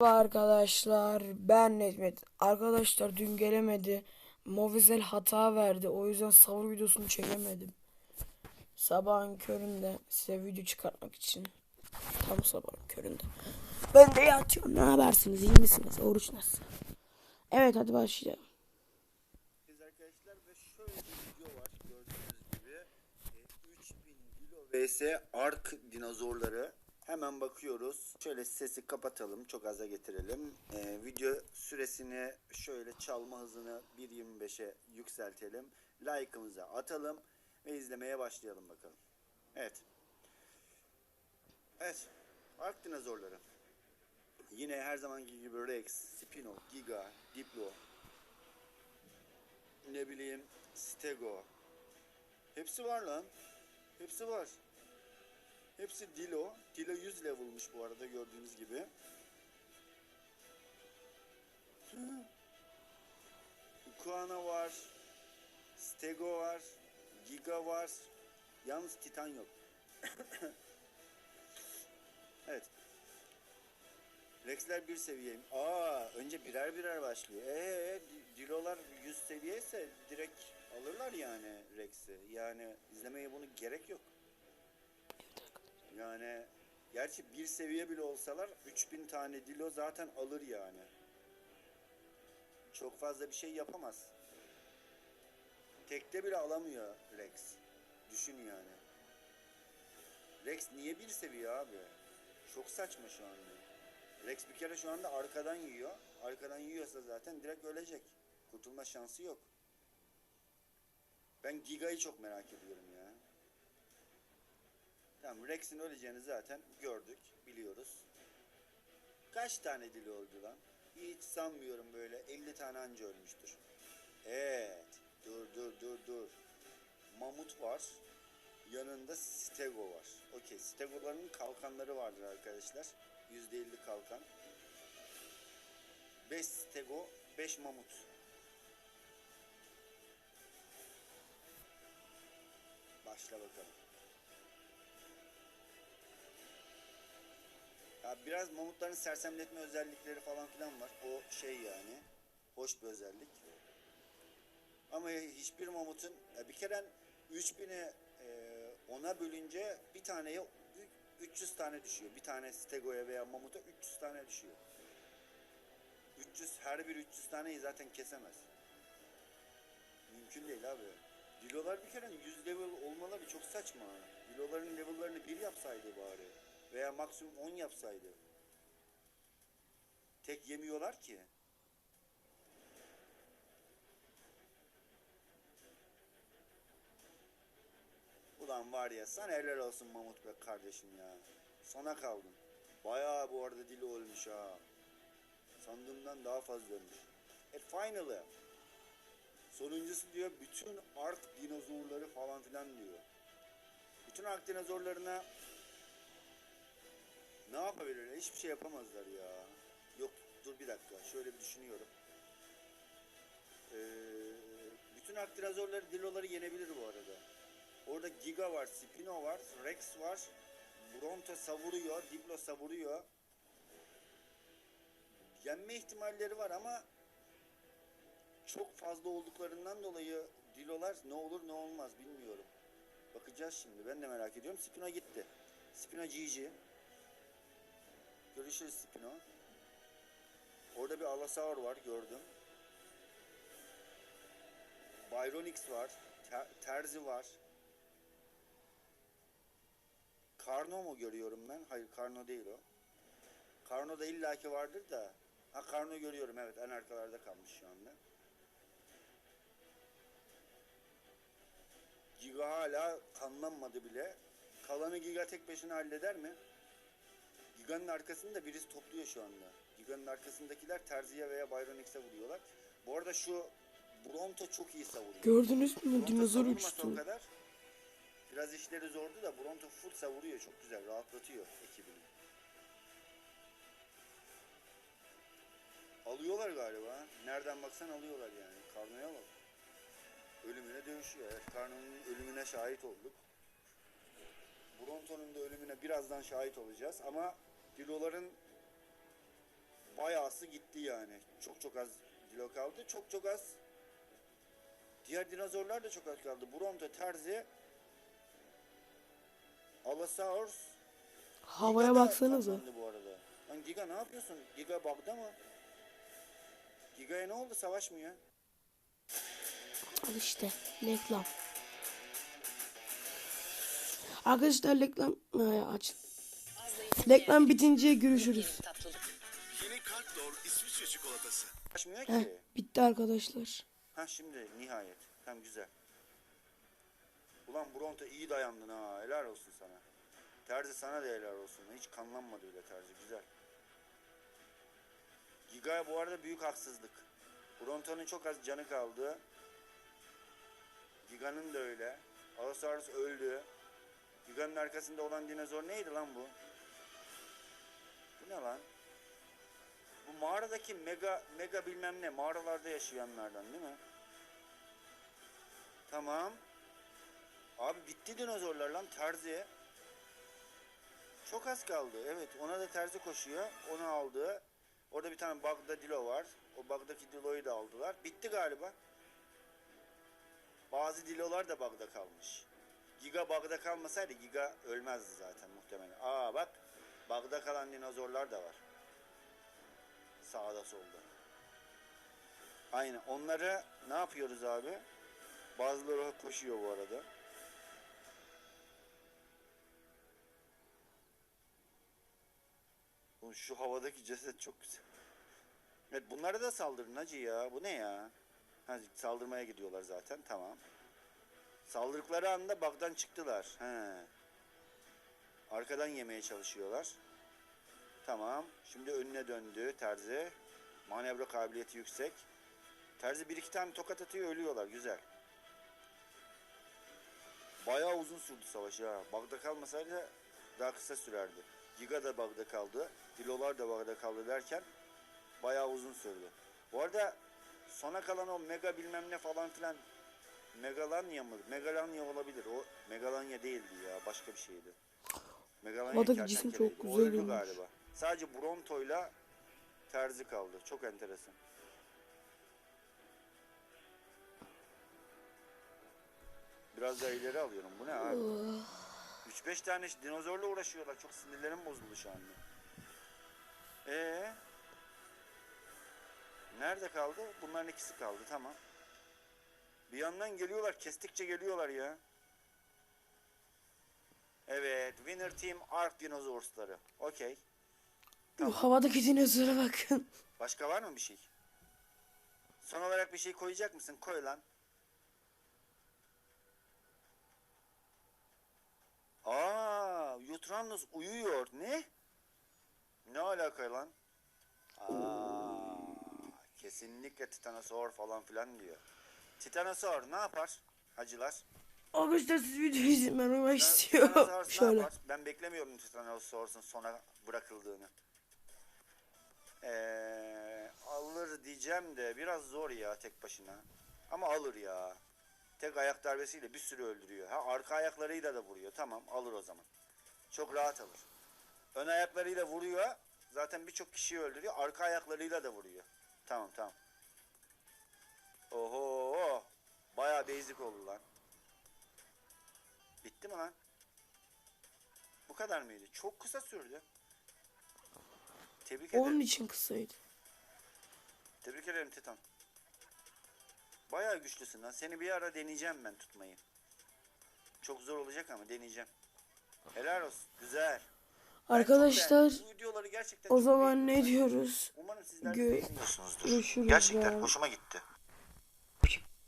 Merhaba arkadaşlar ben Necmet. Arkadaşlar dün gelemedi. Movizel hata verdi. O yüzden savur videosunu çekemedim. Sabahın köründe size video çıkartmak için. Tam sabahın köründe. Ben de yatıyorum. Ne habersiniz? İyi misiniz? Oruç nasıl? Evet hadi başlayalım. E, 3000 kilo vs Ark dinozorları. Hemen bakıyoruz. Şöyle sesi kapatalım. Çok aza getirelim. E, video süresini şöyle çalma hızını 1.25'e yükseltelim. Like'ımızı atalım. Ve izlemeye başlayalım bakalım. Evet. Evet. Ark dinozorları. Yine her zamanki gibi Rex, Spino, Giga, Diplo, ne bileyim Stego. Hepsi var lan. Hepsi var. Hepsi Dilo. Dilo 100 level'mış bu arada gördüğünüz gibi. Ukuana var. Stego var. Giga var. Yalnız Titan yok. evet. Rex'ler bir seviyeyim. Aa, önce birer birer başlıyor. Ee, Di- Dilo'lar 100 seviye ise direkt alırlar yani Rex'i. Yani izlemeye bunu gerek yok. Yani gerçi bir seviye bile olsalar 3000 tane Dilo zaten alır yani. Çok fazla bir şey yapamaz. Tekte bile alamıyor Rex. Düşün yani. Rex niye bir seviye abi? Çok saçma şu anda. Rex bir kere şu anda arkadan yiyor. Arkadan yiyorsa zaten direkt ölecek. Kurtulma şansı yok. Ben Giga'yı çok merak ediyorum. Tamam Rex'in öleceğini zaten gördük, biliyoruz. Kaç tane dili öldü lan? Hiç sanmıyorum böyle 50 tane anca ölmüştür. Evet. Dur dur dur dur. Mamut var. Yanında Stego var. Okey. Stego'ların kalkanları vardır arkadaşlar. %50 kalkan. 5 Stego, 5 Mamut. Başla bakalım. Ya biraz mamutların sersemletme özellikleri falan filan var. O şey yani. Hoş bir özellik. Ama hiçbir mamutun bir kere 3000'e e, ona bölünce bir taneye ü- 300 tane düşüyor. Bir tane stegoya veya mamuta 300 tane düşüyor. 300 her bir 300 taneyi zaten kesemez. Mümkün değil abi. Dilolar bir kere 100 level olmaları çok saçma. Diloların level'larını bir yapsaydı bari. Veya maksimum 10 yapsaydı. Tek yemiyorlar ki. Ulan var ya sana helal olsun Mamut be kardeşim ya. Sana kaldım. Bayağı bu arada dili olmuş ha. Sandığımdan daha fazla ölmüş. E finally. Sonuncusu diyor bütün Ark dinozorları falan filan diyor. Bütün Ark dinozorlarına ne yapabilirler? Hiçbir şey yapamazlar ya. Yok dur bir dakika şöyle bir düşünüyorum. Ee, bütün Ark dinozorları Dilo'ları yenebilir bu arada. Orada Giga var, Spino var, Rex var. Bronto savuruyor, Diplo savuruyor. Yenme ihtimalleri var ama çok fazla olduklarından dolayı Dilolar ne olur ne olmaz bilmiyorum. Bakacağız şimdi. Ben de merak ediyorum. Spino gitti. Spino GG. Görüşürüz Spino. Orada bir Alasaur var gördüm. Byronix var. Ter- Terzi var. Karno mu görüyorum ben? Hayır Karno değil o. Karno da illaki vardır da. Ha Karno görüyorum evet en arkalarda kalmış şu anda. Giga hala kanlanmadı bile. Kalanı Giga tek başına halleder mi? Giga'nın arkasını da birisi topluyor şu anda. Giga'nın arkasındakiler Terzi'ye veya Byronix'e vuruyorlar. Bu arada şu Bronto çok iyi savuruyor. Gördünüz mü? Bronto Dinozor uçtu. O kadar. Biraz işleri zordu da Bronto full savuruyor. Çok güzel. Rahatlatıyor ekibini. Alıyorlar galiba. Nereden baksan alıyorlar yani. Karno'ya bak. Ölümüne dövüşüyor. Evet Karno'nun ölümüne şahit olduk. Bronto'nun da ölümüne birazdan şahit olacağız. Ama Dilo'ların Bası gitti yani. Çok çok az dilo kaldı. Çok çok az. Diğer dinozorlar da çok az kaldı. Bronto, Terzi, Allosaurus. Havaya Giga baksanıza. bu arada. Lan Giga ne yapıyorsun? Giga bug'da mı? Giga'ya ne oldu? Savaşmıyor. Al işte reklam. Arkadaşlar reklam Ay, aç. Reklam bitince görüşürüz. Yeni Kalkdor İsviçre çikolatası. Heh, ki. bitti arkadaşlar. Ha şimdi nihayet. Tam güzel. Ulan Bronto iyi dayandın ha. Helal olsun sana. Terzi sana da helal olsun. Hiç kanlanmadı bile Terzi. Güzel. Giga'ya bu arada büyük haksızlık. Bronto'nun çok az canı kaldı. Giga'nın da öyle. Allosaurus öldü. Giga'nın arkasında olan dinozor neydi lan bu? Ne lan? Bu mağaradaki mega mega bilmem ne mağaralarda yaşayanlardan değil mi? Tamam. Abi bitti dinozorlar lan terzi. Çok az kaldı. Evet ona da terzi koşuyor. Onu aldı. Orada bir tane Bagda Dilo var. O Bagdaki Dilo'yu da aldılar. Bitti galiba. Bazı Dilo'lar da Bagda kalmış. Giga Bagda kalmasaydı Giga ölmezdi zaten muhtemelen. Aa bak Bagda kalan dinozorlar da var. Sağda solda. Aynen. Onları ne yapıyoruz abi? Bazıları koşuyor bu arada. Şu havadaki ceset çok güzel. Evet bunlara da saldırın hacı ya. Bu ne ya? Ha, saldırmaya gidiyorlar zaten. Tamam. Saldırdıkları anda baktan çıktılar. He. Arkadan yemeye çalışıyorlar. Tamam. Şimdi önüne döndü Terzi. Manevra kabiliyeti yüksek. Terzi bir iki tane tokat atıyor ölüyorlar. Güzel. Bayağı uzun sürdü savaş ha. Bagda kalmasaydı daha kısa sürerdi. Giga da Bagda kaldı. Dilolar da Bagda kaldı derken bayağı uzun sürdü. Bu arada sona kalan o mega bilmem ne falan filan Megalanya mı? Megalanya olabilir. O Megalanya değildi ya. Başka bir şeydi. Megalanya cisim çok güzel olmuş. galiba. Sadece Bronto'yla Terzi kaldı. Çok enteresan. Biraz daha ileri alıyorum. Bu ne abi? 3-5 tane dinozorla uğraşıyorlar. Çok sinirlerim bozuldu şu anda. Ee? Nerede kaldı? Bunların ikisi kaldı. Tamam. Bir yandan geliyorlar. Kestikçe geliyorlar ya. Evet. Winner Team Ark Dinosaurus'ları. Okey. Bu havadaki dinozora bakın. Başka var mı bir şey? Son olarak bir şey koyacak mısın? Koy lan. Aa, Yutranus uyuyor. Ne? Ne alaka lan? Aa, kesinlikle Titanosaur falan filan diyor. Titanosaur ne yapar? Hacılar. Arkadaşlar siz ben uyumak Titan- istiyorum. Şöyle. yapar? Ben beklemiyorum Titanosaurus'un sona bırakıldığını. Ee, alır diyeceğim de biraz zor ya tek başına. Ama alır ya. Tek ayak darbesiyle bir sürü öldürüyor. Ha arka ayaklarıyla da vuruyor. Tamam alır o zaman. Çok rahat alır. Ön ayaklarıyla vuruyor. Zaten birçok kişiyi öldürüyor. Arka ayaklarıyla da vuruyor. Tamam tamam. Oho. Bayağı basic oldu lan. Bitti mi lan? Bu kadar mıydı? Çok kısa sürdü. Tebrik ederim. Onun için kısaydı. Tebrik ederim Titan. Bayağı güçlüsün lan. Seni bir ara deneyeceğim ben tutmayı. Çok zor olacak ama deneyeceğim. Helal olsun. Güzel. Arkadaşlar o zaman ne diyoruz? Umarım sizler Gö- görüşürüz Gerçekten ya. hoşuma gitti.